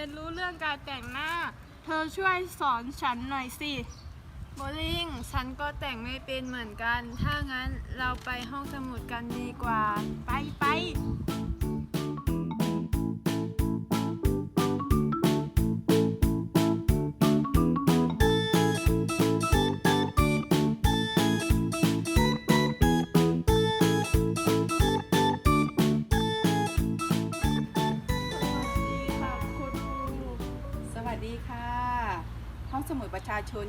เรียนรู้เรื่องการแต่งหน้า เธอช่วยสอนฉันหน่อยสิ โบลิ่งฉันก็แต่งไม่เป็นเหมือนกัน ถ้างั้นเราไปห้องสมุดกันดีกว่า ห้องสมุดประชาชน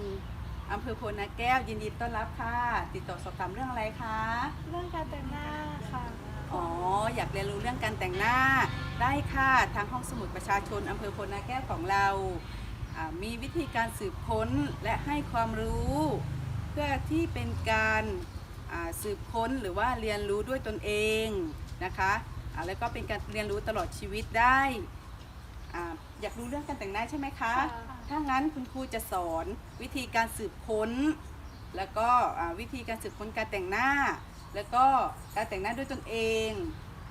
อำเภอโพนาแก้วยินดีต้อนรับค่ะ ติดต่อสอบถามเรื่องอะไรคะ เรื่องการแต่งหน้าค่ะ อ๋อ อยากเรียนรู้เรื่องการแต่งหน้า ได้ค่ะ ทางห้องสมุดประชาชนอำเภอโพนาแก้วของเราอ่ามีวิธีการสืบค้นและให้ความรู้ เพื่อที่เป็นการอ่าสืบค้นหรือว่าเรียนรู้ด้วยตนเองนะคะอ่าแล้วก็เป็นการเรียนรู้ตลอดชีวิตได้อาอยากรู้เรื่องการแต่งหน้าใช่ไหมคะค่ะ ถ้างั้นคุณครูจะสอนวิธีการสืบค้น แล้วก็อ่าวิธีการสืบค้นการแต่งหน้า แล้วก็การแต่งหน้าด้วยตนเอง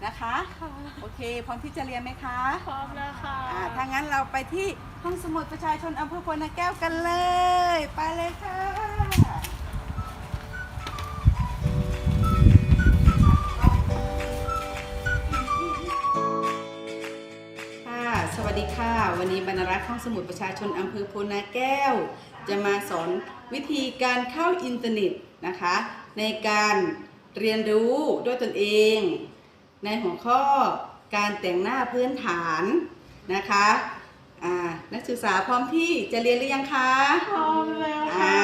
นะคะค่ะโอเคพร้อมที่จะเรียนไหมคะพร้อมแล้วค่ะอ่าถ้างั้นเราไปที่ห้องสมุดประชาชนอำเภอพลนาแก้วกันเลย ไปเลยค่ะค่ะ รรณรักษ์ห้องสมุดประชาชนอำเภอโพนาแก้ว จะมาสอนวิธีการเข้าอินเทอร์เน็ตนะคะ ในการเรียนรู้ด้วยตนเอง ในหัวข้อการแต่งหน้าพื้นฐานนะคะอ่านักศึกษาพร้อมที่จะเรียนหรือยังคะพร้อมแล้วอ่าค่ะ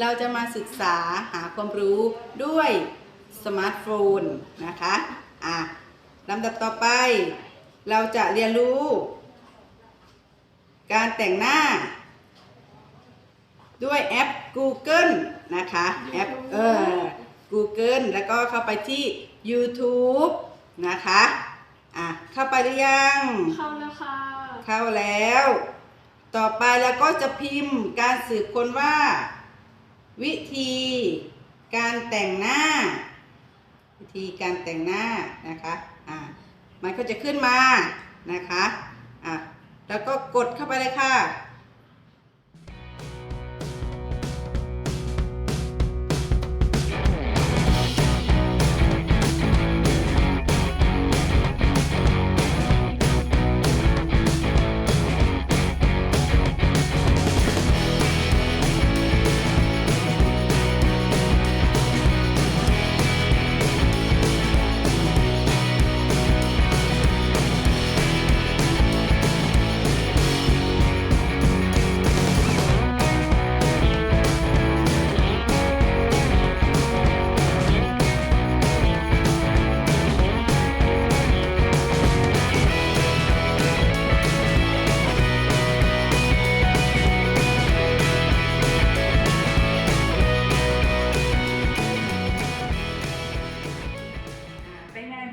เราจะมาศึกษาหาความรู้ด้วยสมาร์ทโฟนนะคะอ่าลำดับต่อไป เราจะเรียนรู้ การแต่งหน้า ด้วยแอป Google นะคะแอปเออ Google แล้วก็เข้าไปที่ YouTube นะคะอะเข้าไปหรือยังเข้าแล้วค่ะเข้าแล้ว ต่อไปแล้วก็จะพิมพ์การสืบค้นว่า วิธีการแต่งหน้า วิธีการแต่งหน้านะคะอ่ามันก็จะขึ้นมานะคะอะ แล้วก็กดเข้าไปเลยค่ะ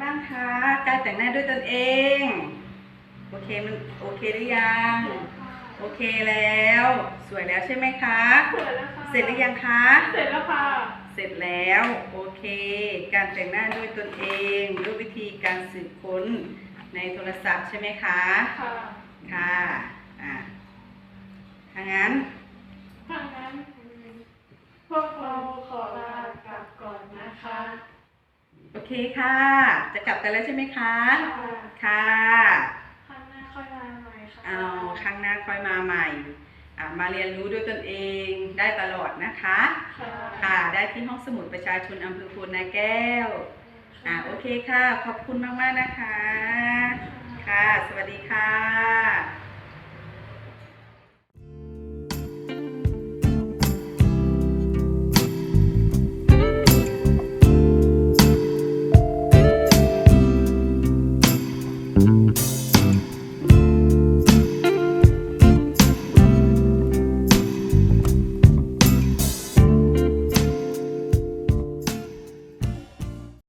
บ้างคะการแต่งหน้าด้วยตนเอง โอเคมันโอเคหรือยัง โอเคแล้ว สวยแล้วใช่ไหมคะเสร็จแล้วค่ะเสร็จหรือยังคะ เสร็จแล้วค่ะ เสร็จแล้วโอเค การแต่งหน้าด้วยตนเองด้วยวิธีการสืบค้นในโทรศัพท์ใช่ไหมคะ ค่ะ ค่ะอะถ้างั้นถ้างั้น พวกเราขอลากลับก่อนนะคะ โอเคค่ะ จะกลับกันแล้วใช่ไหมคะ ค่ะครั้งหน้าค่อยมาใหม่ค่ะเอาครั้งหน้าค่อยมาใหม่อะมาเรียนรู้ด้วยตนเองได้ตลอดนะคะ ค่ะค่ะได้ที่ห้องสมุดประชาชนอำเภอโพนาแก้ว อ่าโอเคค่ะ ขอบคุณมาก ๆ นะคะ ค่ะ สวัสดีค่ะ